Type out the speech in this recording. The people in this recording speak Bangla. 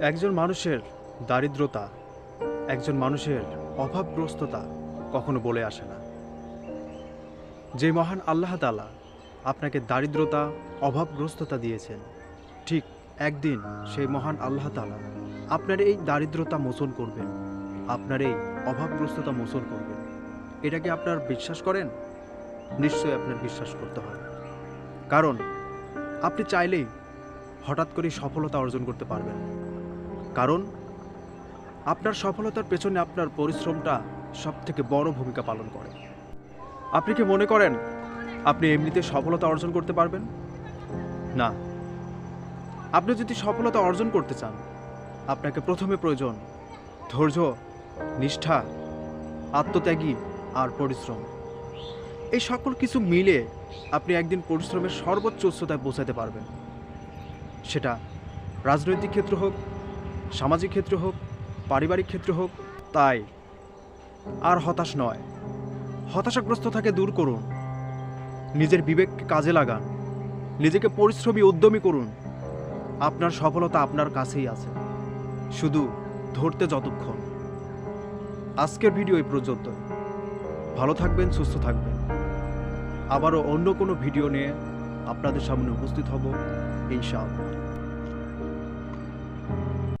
একজন মানুষের দারিদ্রতা, একজন মানুষের অভাবগ্রস্ততা কখনো বলে আসে না। যে মহান আল্লাহ তালা আপনাকে দারিদ্রতা, অভাবগ্রস্ততা দিয়েছেন, ঠিক একদিন সেই মহান আল্লাহ তালা আপনার এই দারিদ্রতা মোচন করবেন, আপনার এই অভাবগ্রস্ততা মোচন করবেন। এটা কি আপনার বিশ্বাস করেন? নিশ্চয়ই আপনার বিশ্বাস করতে হবে। কারণ আপনি চাইলেই হঠাৎ করে সফলতা অর্জন করতে পারবেন। কারণ আপনার সফলতার পেছনে আপনার পরিশ্রমটা সব থেকে বড় ভূমিকা পালন করে। আপনি কি মনে করেন আপনি এমনিতে সফলতা অর্জন করতে পারবেন? না। আপনি যদি সফলতা অর্জন করতে চান, আপনাকে প্রথমে প্রয়োজন ধৈর্য, নিষ্ঠা, আত্মত্যাগী আর পরিশ্রম। এই সকল কিছু মিলে আপনি একদিন পরিশ্রমের সর্বোচ্চ উচ্চতায় পৌঁছাতে পারবেন। সেটা রাজনৈতিক ক্ষেত্র হোক সামাজিক ক্ষেত্র হোক, পারিবারিক ক্ষেত্র হোক, তাই। আর হতাশ নয়। হতাশাগ্রস্ত থাকে দূর করুন। নিজের বিবেককে কাজে লাগান। নিজেকে পরিশ্রমী, উদ্যমী করুন। আপনার সফলতা আপনার কাছেই আছে। শুধু ধরতে যতক্ষণ। আজকের ভিডিও এই পর্যন্ত ভালো থাকবেন, সুস্থ থাকবেন। আবারও অন্য কোনো ভিডিও নিয়ে আপনাদের সামনে উপস্থিত হব, ইনশাআল্লাহ।